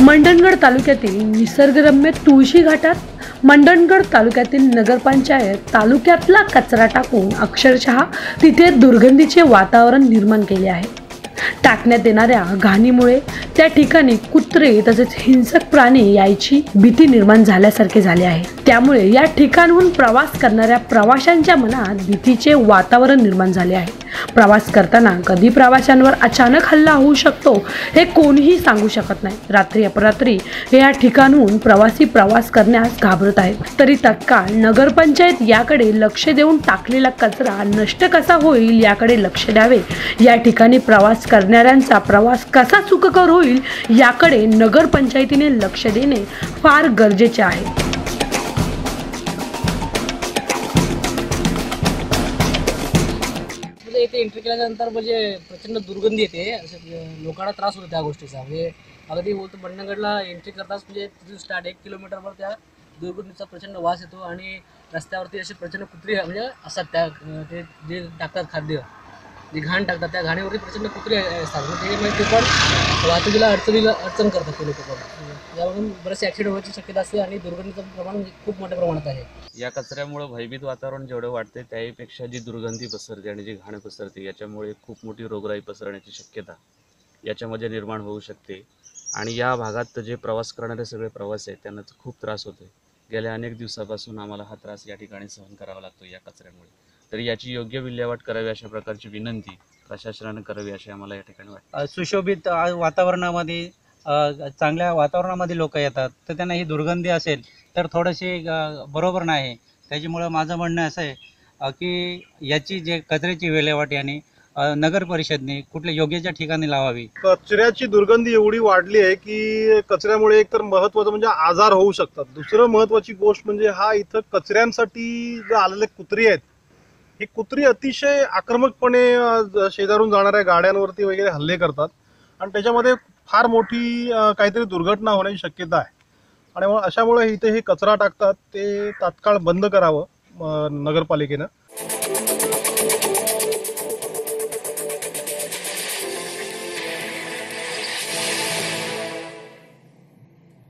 मंडणगड तालुक्यातील निसर्गरम्य तुळशी घाटात मंडणगड तालुक्यातील नगरपंचायत तालुक्यातला कचरा टाकून अक्षरशः तिथे दुर्गंधीचे वातावरण निर्माण केले आहे. टाकण्यात येणाऱ्या घाणीमुळे त्या ठिकाणी कुत्रे तसेच हिंसक प्राणी यायची भीती निर्माण झाल्यासारखे झाले आहे. त्यामुळे या ठिकाणहून प्रवास करणाऱ्या प्रवाशांच्या मनात भीतीचे वातावरण निर्माण झाले आहे. प्रवास करताना कधी प्रवाशांवर अचानक हल्ला होऊ शकतो हे कोणीही सांगू शकत नाही. रात्री अपरात्री या ठिकाणहून प्रवासी प्रवास करण्यास घाबरत आहेत. तरी तत्काळ नगरपंचायत याकडे लक्ष देऊन टाकलेला कचरा नष्ट कसा होईल याकडे लक्ष द्यावे. या ठिकाणी प्रवास करणाऱ्यांचा प्रवास कसा सुखकर होईल याकडे नगरपंचायतीने लक्ष देणे फार गरजेचे आहे. म्हणजे इथे एंट्री केल्यानंतर म्हणजे प्रचंड दुर्गंधी येते. असं लोकांना त्रास होतो त्या गोष्टीचा. म्हणजे अगदी बोलतो बंडगडला एंट्री करताच म्हणजे तिथून स्टार्ट एक किलोमीटरवर त्या दुर्गंधीचा प्रचंड वास येतो आणि रस्त्यावरती असे प्रचंड कुत्री म्हणजे असतात त्या ते जे टाकतात खाद्य जे घाण टाकतात त्या घाणीवरती प्रचंड कुत्री असतात. म्हणजे त्याच्यामुळे ते पण वाहतुकीला अडचणीला अडचण करतात ते लोक पण. यावरून बरेचसे ॲक्सिडेंट होण्याची शक्यता असते आणि दुर्गंधीचं प्रमाण खूप मोठ्या प्रमाणात आहे. या कचऱ्यामुळे भयभीत वातावरण जेवढं वाटते त्याहीपेक्षा जी दुर्गंधी पसरते आणि जी घाण पसरते याच्यामुळे खूप मोठी रोगराई पसरण्याची शक्यता याच्यामध्ये निर्माण होऊ शकते. आणि या भागात जे प्रवास करणारे सगळे प्रवास आहेत त्यांना खूप त्रास होतो गेल्या अनेक दिवसापासून आम्हाला हा त्रास या ठिकाणी सहन करावा लागतो या कचऱ्यामुळे. तर याची योग्य विल्हेवाट करावी अशा प्रकारची विनंती प्रशासनाने करावी अशी आम्हाला या ठिकाणी वाटते. सुशोभित वातावरणामध्ये चांगल्या वातावरणामध्ये लोक येतात. तर त्यांना ही दुर्गंधी असेल तर थोडीशी बरोबर नाही. त्याच्यामुळं माझं म्हणणं असं आहे की याची जे कचऱ्याची विल्हेवाट याने नगर परिषदने कुठल्या योग्यच्या ठिकाणी लावावी. कचऱ्याची दुर्गंधी एवढी वाढली आहे की कचऱ्यामुळे एक तर महत्वाचं म्हणजे आजार होऊ शकतात. दुसरं महत्वाची गोष्ट म्हणजे हा इथं कचऱ्यांसाठी जे आलेले कुत्री आहेत ही कुत्री अतिशय आक्रमकपणे ज- शेजारून जाणाऱ्या गाड्यांवरती वगैरे हल्ले करतात. आणि त्याच्यामध्ये फार मोठी काहीतरी दुर्घटना होण्याची शक्यता आहे. आणि मग अशामुळे इथे हे कचरा टाकतात ते तात्काळ बंद करावं नगरपालिकेनं.